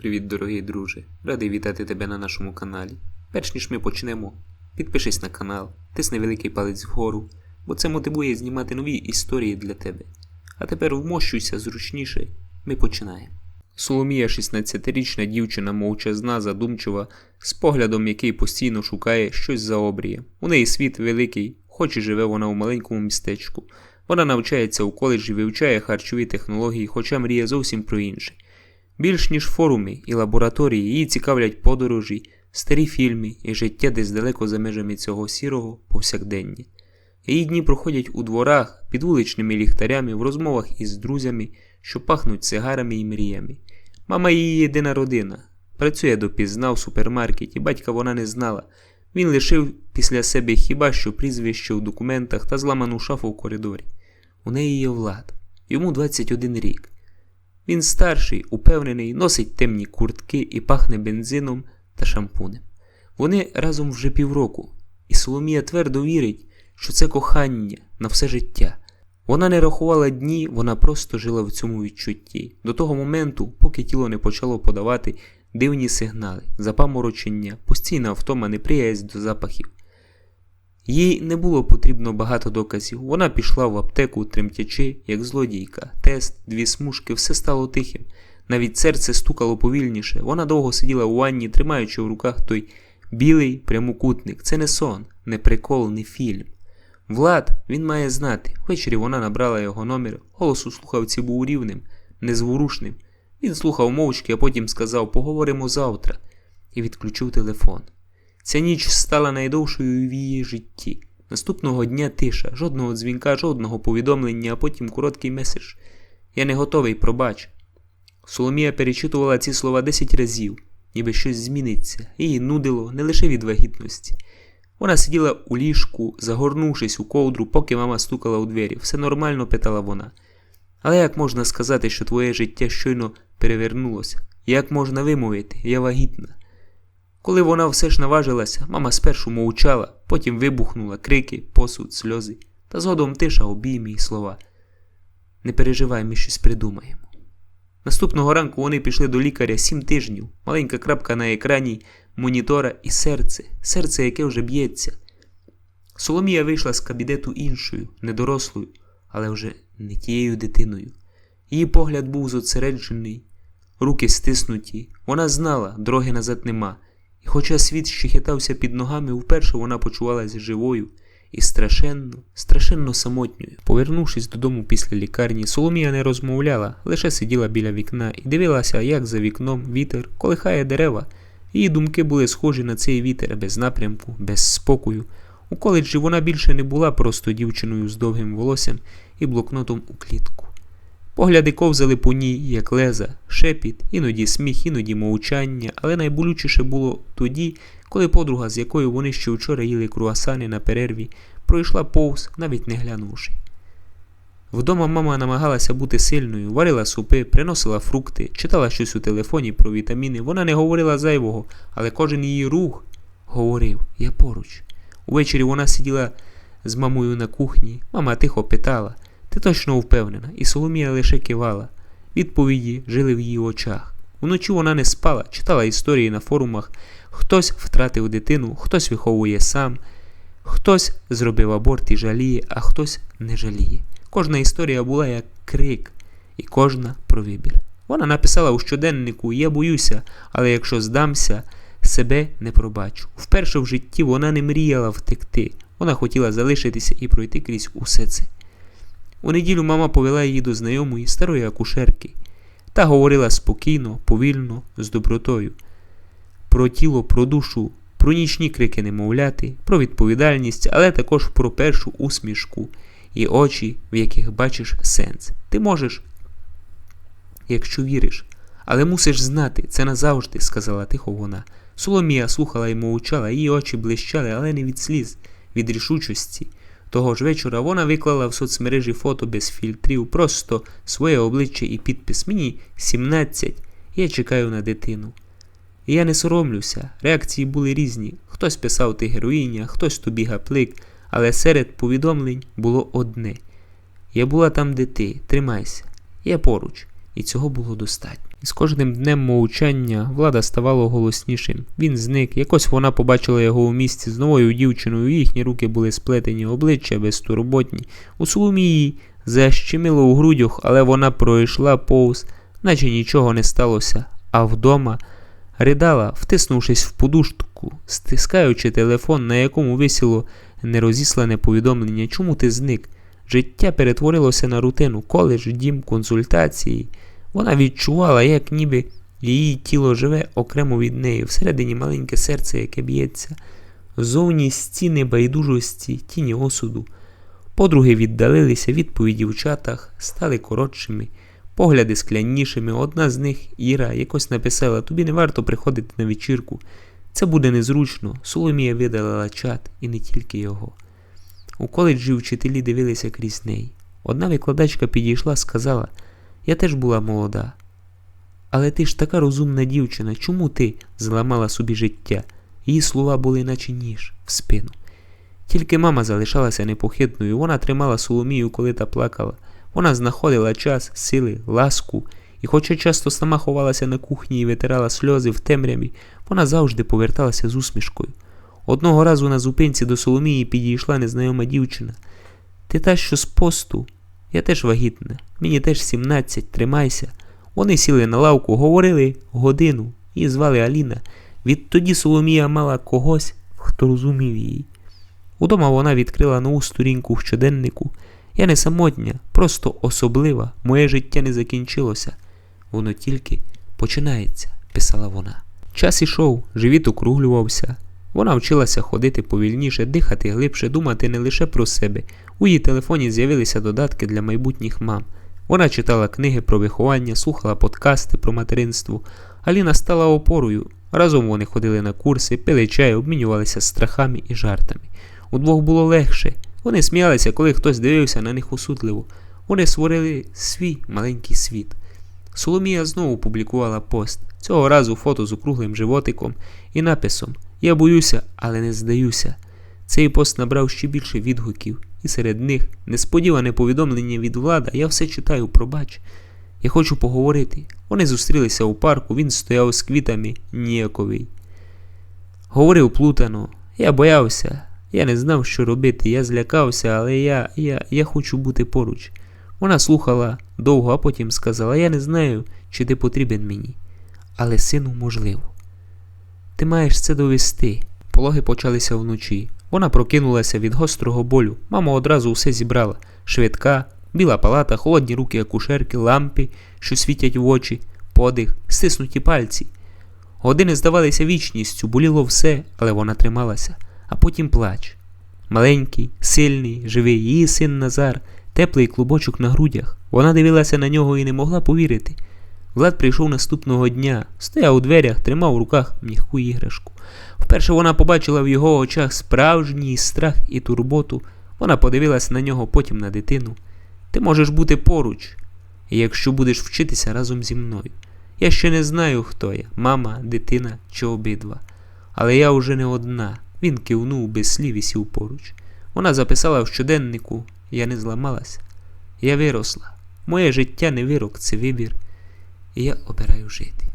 Привіт, дорогий друже! Радий вітати тебе на нашому каналі. Перш ніж ми почнемо, підпишись на канал, тисни великий палець вгору, бо це мотивує знімати нові історії для тебе. А тепер вмощуйся зручніше, ми починаємо. Соломія, 16-річна дівчина, мовчазна, задумчива, з поглядом, який постійно шукає щось за обрієм. У неї світ великий, хоч і живе вона у маленькому містечку. Вона навчається у коледжі, вивчає харчові технології, хоча мріє зовсім про інше. Більш ніж форуми і лабораторії її цікавлять подорожі, старі фільми і життя десь далеко за межами цього сірого повсякдення. Її дні проходять у дворах, під вуличними ліхтарями, в розмовах із друзями, що пахнуть сигарами і мріями. Мама її єдина родина. Працює допізна в супермаркеті, батька вона не знала. Він лишив після себе хіба що прізвище у документах та зламану шафу в коридорі. У неї є влад. Йому 21 рік. Він старший, упевнений, носить темні куртки і пахне бензином та шампунем. Вони разом вже півроку, і Соломія твердо вірить, що це кохання на все життя. Вона не рахувала дні, вона просто жила в цьому відчутті до того моменту, поки тіло не почало подавати дивні сигнали, запаморочення, постійна втома, неприязнь до запахів. Їй не було потрібно багато доказів. Вона пішла в аптеку, тремтячи, як злодійка. Тест, дві смужки, все стало тихим. Навіть серце стукало повільніше. Вона довго сиділа у ванні, тримаючи в руках той білий прямокутник. Це не сон, не прикол, не фільм. Влад, він має знати. Ввечері вона набрала його номер. Голос у слухавці був рівним, незворушним. Він слухав мовчки, а потім сказав Поговоримо завтра і відключив телефон. Ця ніч стала найдовшою в її житті. Наступного дня тиша, жодного дзвінка, жодного повідомлення, а потім короткий меседж. Я не готовий, пробач. Соломія перечитувала ці слова десять разів, ніби щось зміниться, її нудило не лише від вагітності. Вона сиділа у ліжку, загорнувшись у ковдру, поки мама стукала у двері. Все нормально, питала вона. Але як можна сказати, що твоє життя щойно перевернулося? Як можна вимовити? Я вагітна. Коли вона все ж наважилася, мама спершу мовчала, потім вибухнула крики, посуд, сльози, та згодом тиша, обійми і слова. Не переживай, ми щось придумаємо. Наступного ранку вони пішли до лікаря сім тижнів, маленька крапка на екрані монітора і серце, серце, яке вже б'ється. Соломія вийшла з кабінету іншою, недорослою, але вже не тією дитиною. Її погляд був зосереджений, руки стиснуті. Вона знала, дороги назад нема. І хоча світ ще хитався під ногами, вперше вона почувалася живою і страшенно, страшенно самотньою. Повернувшись додому після лікарні, Соломія не розмовляла, лише сиділа біля вікна і дивилася, як за вікном вітер колихає дерева. Її думки були схожі на цей вітер без напрямку, без спокою. У коледжі вона більше не була просто дівчиною з довгим волоссям і блокнотом у клітку. Погляди ковзали по ній, як леза, шепіт, іноді сміх, іноді мовчання, але найболючіше було тоді, коли подруга, з якою вони ще вчора їли круасани на перерві, пройшла повз, навіть не глянувши. Вдома мама намагалася бути сильною, варила супи, приносила фрукти, читала щось у телефоні про вітаміни. Вона не говорила зайвого, але кожен її рух говорив я поруч. Увечері вона сиділа з мамою на кухні. Мама тихо питала ти точно впевнена, і Соломія лише кивала. Відповіді жили в її очах. Вночі вона не спала, читала історії на форумах. Хтось втратив дитину, хтось виховує сам, хтось зробив аборт і жаліє, а хтось не жаліє. Кожна історія була як крик, і кожна про вибір. Вона написала у щоденнику Я боюся, але якщо здамся, себе не пробачу. Вперше в житті вона не мріяла втекти. Вона хотіла залишитися і пройти крізь усе це. У неділю мама повела її до знайомої старої акушерки та говорила спокійно, повільно, з добротою про тіло, про душу, про нічні крики немовляти, про відповідальність, але також про першу усмішку і очі, в яких бачиш сенс. Ти можеш, якщо віриш, але мусиш знати, це назавжди, сказала тихо вона. Соломія слухала і мовчала, її очі блищали, але не від сліз, від рішучості. Того ж вечора вона виклала в соцмережі фото без фільтрів, просто своє обличчя і підпис. Мені 17, я чекаю на дитину. І я не соромлюся, реакції були різні. Хтось писав ти героїня, хтось тобі гаплик, але серед повідомлень було одне. Я була там, де ти, тримайся, я поруч. І цього було достатньо. І з кожним днем мовчання влада ставало голоснішим. Він зник, якось вона побачила його у місті з новою дівчиною, їхні руки були сплетені, обличчя безтурботні. У Соломії защемило у грудях, але вона пройшла повз, наче нічого не сталося, а вдома ридала, втиснувшись в подушку, стискаючи телефон, на якому висіло нерозіслане повідомлення, чому ти зник. Життя перетворилося на рутину, коледж, дім, консультації. Вона відчувала, як ніби її тіло живе окремо від неї, всередині маленьке серце, яке б'ється, зовні стіни байдужості, тіні осуду. Подруги віддалилися, відповіді в чатах стали коротшими, погляди скляннішими. Одна з них, Іра, якось написала: тобі не варто приходити на вечірку. Це буде незручно. Соломія видалила чат і не тільки його. У коледжі вчителі дивилися крізь неї. Одна викладачка підійшла, сказала: Я теж була молода. Але ти ж така розумна дівчина, чому ти зламала собі життя? Її слова були, наче ніж в спину. Тільки мама залишалася непохитною, вона тримала Соломію, коли та плакала. Вона знаходила час, сили, ласку, і, хоча часто сама ховалася на кухні і витирала сльози в темряві, вона завжди поверталася з усмішкою. Одного разу на зупинці до Соломії підійшла незнайома дівчина. Ти та що з посту? Я теж вагітна, мені теж 17, тримайся. Вони сіли на лавку, говорили годину і звали Аліна. Відтоді Соломія мала когось, хто розумів її. Удома вона відкрила нову сторінку в щоденнику. Я не самотня, просто особлива, моє життя не закінчилося. Воно тільки починається, писала вона. Час ішов, живіт округлювався. Вона вчилася ходити повільніше, дихати глибше, думати не лише про себе. У її телефоні з'явилися додатки для майбутніх мам. Вона читала книги про виховання, слухала подкасти про материнство. Аліна стала опорою. Разом вони ходили на курси, пили чай, обмінювалися страхами і жартами. Удвох було легше. Вони сміялися, коли хтось дивився на них осудливо. Вони створили свій маленький світ. Соломія знову публікувала пост, цього разу фото з округлим животиком і написом Я боюся, але не здаюся. Цей пост набрав ще більше відгуків, і серед них несподіване повідомлення від влада Я все читаю, пробач. Я хочу поговорити. Вони зустрілися у парку, він стояв з квітами ніяковий. Говорив плутано, я боявся, я не знав, що робити, я злякався, але я, я, я хочу бути поруч. Вона слухала довго, а потім сказала: Я не знаю, чи ти потрібен мені, але сину можливо. Ти маєш це довести. Пологи почалися вночі. Вона прокинулася від гострого болю. Мама одразу все зібрала: швидка, біла палата, холодні руки акушерки, лампи, що світять в очі, подих, стиснуті пальці. Години здавалися вічністю, боліло все, але вона трималася, а потім плач. Маленький, сильний, живий її син Назар, теплий клубочок на грудях. Вона дивилася на нього і не могла повірити. Влад прийшов наступного дня, стояв у дверях, тримав у руках м'яку іграшку. Вперше вона побачила в його очах справжній страх і турботу. Вона подивилася на нього, потім на дитину. Ти можеш бути поруч, якщо будеш вчитися разом зі мною. Я ще не знаю, хто я мама, дитина чи обидва. Але я вже не одна. Він кивнув без слів і сів поруч. Вона записала в щоденнику я не зламалася. Я виросла. Моє життя не вирок, це вибір. І я обираю жити.